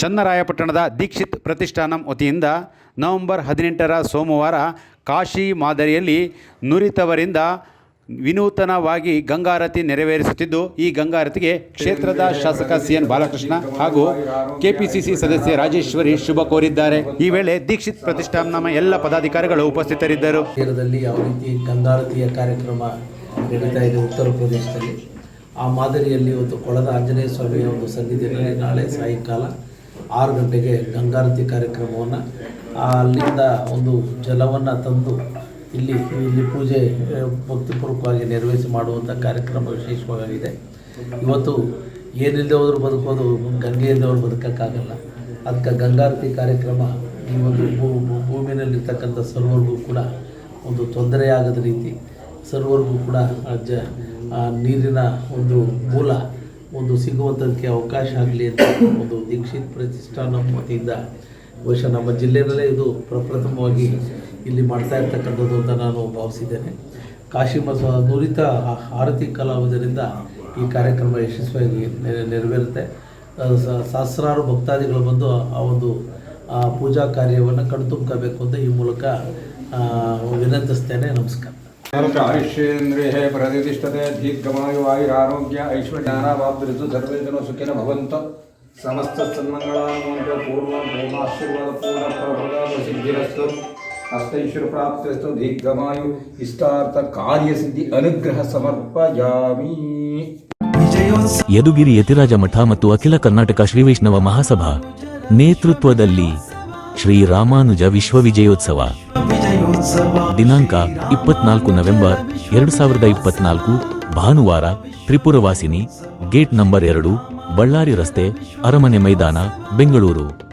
ಚನ್ನರಾಯಪಟ್ಟಣದ ದೀಕ್ಷಿತ್ ಪ್ರತಿಷ್ಠಾನಂ ವತಿಯಿಂದ ನವೆಂಬರ್ ಹದಿನೆಂಟರ ಸೋಮವಾರ ಕಾಶಿ ಮಾದರಿಯಲ್ಲಿ ನುರಿತವರಿಂದ ವಿನೂತನವಾಗಿ ಗಂಗಾರತಿ ನೆರವೇರಿಸುತ್ತಿದ್ದು, ಈ ಗಂಗಾರತಿಗೆ ಕ್ಷೇತ್ರದ ಶಾಸಕ ಸಿ ಎನ್ ಬಾಲಕೃಷ್ಣ ಹಾಗೂ ಕೆಪಿಸಿಸಿ ಸದಸ್ಯ ರಾಜೇಶ್ವರಿ ಶುಭ ಕೋರಿದ್ದಾರೆ. ಈ ವೇಳೆ ದೀಕ್ಷಿತ್ ಪ್ರತಿಷ್ಠಾನದ ಎಲ್ಲ ಪದಾಧಿಕಾರಿಗಳು ಉಪಸ್ಥಿತರಿದ್ದರು. ಯಾವ ರೀತಿ ಗಂಗಾರತಿಯ ಕಾರ್ಯಕ್ರಮ ನಡೀತಾ ಇದೆ ಉತ್ತರ ಪ್ರದೇಶದಲ್ಲಿ, ಆ ಮಾದರಿಯಲ್ಲಿ ಒಂದು ಕೊಳದ ಆಂಜನೇಯ ಸ್ವಾಮಿಯ ಒಂದು ಸನ್ನಿಧಿಯಲ್ಲಿ ನಾಳೆ ಸಾಯಂಕಾಲ ಆರು ಗಂಟೆಗೆ ಗಂಗಾರತಿ ಕಾರ್ಯಕ್ರಮವನ್ನು ಅಲ್ಲಿಂದ ಒಂದು ಜಲವನ್ನು ತಂದು ಇಲ್ಲಿ ಇಲ್ಲಿ ಪೂಜೆ ಭಕ್ತಿಪೂರ್ವಕವಾಗಿ ನೆರವೇರಿಸಿ ಮಾಡುವಂಥ ಕಾರ್ಯಕ್ರಮ ವಿಶೇಷವಾಗಿದೆ. ಇವತ್ತು ಏನಿಲ್ಲದೆ ಹೋದರೂ ಬದುಕೋದು ಗಂಗೆ ಅವರು ಬದುಕೋಕ್ಕಾಗಲ್ಲ. ಅದಕ್ಕೆ ಗಂಗಾರತಿ ಕಾರ್ಯಕ್ರಮ ಈ ಒಂದು ಭೂ ಭೂಮಿನಲ್ಲಿರ್ತಕ್ಕಂಥ ಸರ್ವರಿಗೂ ಕೂಡ ಒಂದು ತೊಂದರೆಯಾಗದ ರೀತಿ, ಸರ್ವರ್ಗೂ ಕೂಡ ಜ ನೀರಿನ ಒಂದು ಮೂಲ ಒಂದು ಸಿಗುವಂಥದಕ್ಕೆ ಅವಕಾಶ ಆಗಲಿ ಅಂತ ಒಂದು ದೀಕ್ಷಿತ್ ಪ್ರತಿಷ್ಠಾನ ವತಿಯಿಂದ ಬಹುಶಃ ನಮ್ಮ ಜಿಲ್ಲೆಯಲ್ಲೇ ಇದು ಪ್ರಪ್ರಥಮವಾಗಿ ಇಲ್ಲಿ ಮಾಡ್ತಾ ಇರ್ತಕ್ಕಂಥದ್ದು ಅಂತ ನಾನು ಭಾವಿಸಿದ್ದೇನೆ. ಕಾಶಿ ಮಸ ನುರಿತ ಆರತಿ ಕಲಾವಿದರಿಂದ ಈ ಕಾರ್ಯಕ್ರಮ ಯಶಸ್ವಿಯಾಗಿ ನೆರ- ನೆರವೇರುತ್ತೆ. ಸಹಸ್ರಾರು ಭಕ್ತಾದಿಗಳು ಬಂದು ಆ ಒಂದು ಪೂಜಾ ಕಾರ್ಯವನ್ನು ಕಣ್ತುಂಬ್ಕೋಬೇಕು ಅಂತ ಈ ಮೂಲಕ ವಿನಂತಿಸ್ತೇನೆ. ನಮಸ್ಕಾರ. ಆಯುಷ್ಯೇಂದ್ರಿಯ ಪ್ರತಿಷ್ಠತೆ ದೀರ್ಘಮಾಯುವಾಯುರಾರೋಗ್ಯ ಐಶ್ವರ್ಯಾನಾವಾಪ್ತಿರಿತು ಸರ್ವೇ ಜನ ಸುಖಿನ ಭವಂತ ಸಮಸ್ತ ಸನ್ಮಂಗಳಾನುವಂತ ಪೂರ್ವ ಪ್ರೇಮಾಶೀರ್ವಾದ ಪೂರ್ಣ ಪ್ರಭುದ ಸಿದ್ಧಿರಸ್ತು ಅಷ್ಟೈಶ್ವರ ಪ್ರಾಪ್ತಿರಸ್ತು ದೀರ್ಘಮಾಯು ಇಷ್ಟಾರ್ಥ ಕಾರ್ಯಸಿದ್ಧಿ ಅನುಗ್ರಹ ಸಮರ್ಪಯಾಮಿ ಯದುಗಿರಿ ಯತಿರಾಜ ಮಠ ಮತ್ತು ಅಖಿಲ ಕರ್ನಾಟಕ ಶ್ರೀ ವೈಷ್ಣವ ಮಹಾಸಭಾ ನೇತೃತ್ವದಲ್ಲಿ ಶ್ರೀ ರಾಮಾನುಜ ವಿಶ್ವವಿಜಯೋತ್ಸವ ದಿನಾಂಕ ಇಪ್ಪತ್ನಾಲ್ಕು ನವೆಂಬರ್ ಎರಡು ಸಾವಿರದ ಇಪ್ಪತ್ನಾಲ್ಕು, ಭಾನುವಾರ, ತ್ರಿಪುರವಾಸಿನಿ, ಗೇಟ್ ನಂಬರ್ ಎರಡು, ಬಳ್ಳಾರಿ ರಸ್ತೆ, ಅರಮನೆ ಮೈದಾನ, ಬೆಂಗಳೂರು.